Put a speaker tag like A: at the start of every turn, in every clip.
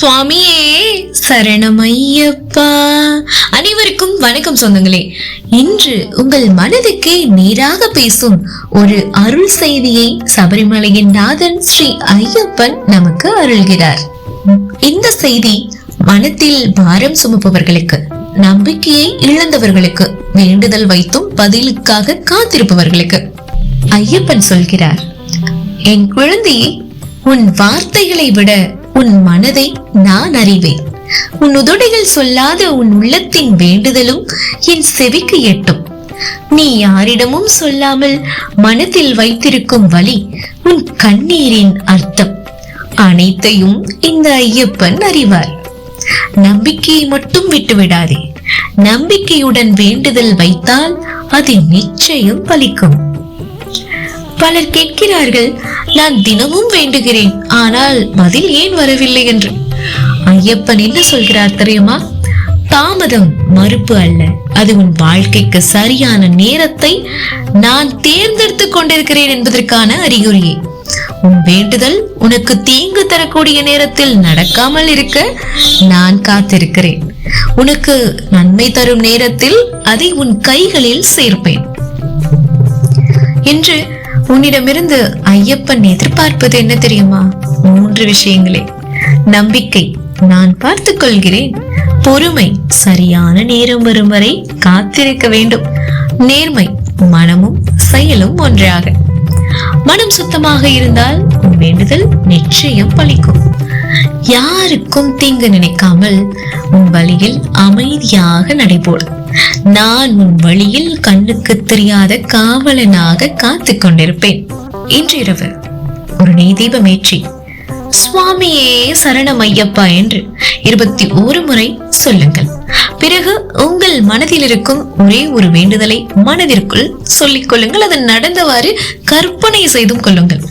A: சுவாமியே. சரணமையப்பா. அனைவருக்கும் வணக்கம் சொந்தங்களே. இன்று உங்கள் மனதுக்கு நேராக பேசும் ஒரு அருள் செய்தியை சபரிமலையின் நாதன் ஸ்ரீ ஐயப்பன் நமக்கு அருள்கிறார். இந்த செய்தி மனத்தில் பாரம் சுமப்பவர்களுக்கு நம்பிக்கையை இழந்தவர்களுக்கு வேண்டுதல் வைத்தும் பதிலுக்காக காத்திருப்பவர்களுக்கு ஐயப்பன் சொல்கிறார் என் குழந்தையே உன் வார்த்தைகளை விட உன் மனதை நான் அறிவேன். உன் உதடுகள் சொல்லாத உன் உள்ளத்தின் வேண்டுதலும் என் செவிக்கு எட்டும். நீ யாரிடமும் சொல்லாமல் மனதில் வைத்திருக்கும் வழி உன் கண்ணீரின் அர்த்தம். அனைத்தையும் இந்த ஐயப்பன் அறிவார். நம்பிக்கையை மட்டும் விட்டுவிடாதே. நம்பிக்கையுடன் வேண்டுதல் வைத்தால் அது நிச்சயம் பலிக்கும். பலர் கேட்கிறார்கள் நான் தினமும் வேண்டுகிறேன் ஆனால் பதில் ஏன் வரவில்லை? என்று. ஐயப்பன் என்ன சொல்கிறார் தெரியுமா? தாமதம் மறுப்பு அல்ல. அது உன் வாழ்க்கைக்கு சரியான நேரத்தை நான் தேர்ந்தெடுத்துக் கொண்டிருக்கிறேன் என்பதற்கான அறிகுறியே. உன் வேண்டுதல் உனக்கு தீங்கு தரக்கூடிய நேரத்தில் நடக்காமல் இருக்க நான் காத்திருக்கிறேன். உனக்கு நன்மை தரும் நேரத்தில் அதை உன் கைகளில் சேர்ப்பேன். என்று உன்னிடமிருந்து ஐயப்பன் எதிர்பார்ப்பது என்ன தெரியுமா? மூன்று விஷயங்களே. நம்பிக்கை நான் பார்த்துக் கொள்கிறேன். பொறுமை சரியான நேரம் வரும் வரை காத்திருக்க வேண்டும். நேர்மை மனமும் செயலும் ஒன்றாக. மனம் சுத்தமாக இருந்தால் உன் வேண்டுதல் நிச்சயம் பலிக்கும். யாருக்கும் தீங்கு நினைக்காமல் உன் வழியில் அமைதியாக நடைபோடு. நான் உன் வழியில் கண்ணுக்கு தெரியாத காவலனாக காத்து கொண்டிருப்பேன். இன்றிரவு ஒரு நெய் தீபம் ஏற்றி சுவாமியே சரணம் ஐயப்பா என்று இருபத்தி ஒரு முறை சொல்லுங்கள். பிறகு உங்கள் மனதில் இருக்கும் ஒரே ஒரு வேண்டுதலை மனதிற்குள் சொல்லிக் கொள்ளுங்கள். அது நடந்தவாறு கற்பனை செய்தும் கொள்ளுங்கள்.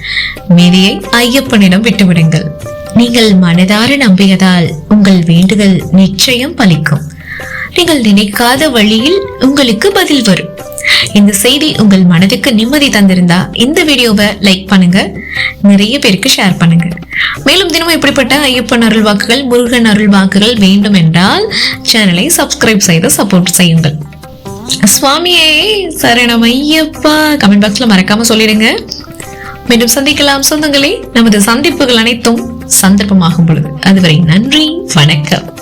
A: மீதியை ஐயப்பனிடம் விட்டுவிடுங்கள். நீங்கள் மனதார நம்பியதால் உங்கள் வேண்டுதல் நிச்சயம் பலிக்கும். நீங்கள் நினைக்காத வழியில் உங்களுக்கு பதில் வரும். இந்த செய்தி உங்கள் மனதுக்கு நிம்மதி தந்திருந்தா இந்த வீடியோவை லைக் பண்ணுங்க. நிறைய பேருக்கு ஷேர் பண்ணுங்க. மேலும் தினமும் இப்படிப்பட்ட ஐயப்பன் அருள் வாக்குகள் முருகன் அருள் வாக்குகள் வேண்டும் என்றால் சேனலை சப்ஸ்கிரைப் செய்து சப்போர்ட் செய்யுங்கள். சுவாமியே சரணம் ஐயப்பா கமெண்ட் பாக்ஸ்ல மறக்காம சொல்லிடுங்க. மீண்டும் சந்திக்கலாம். சொந்தங்களே நமது சந்திப்புகள் அனைத்தும் சந்தர்ப்பமாகும் பொழுது. அதுவரை நன்றி வணக்கம்.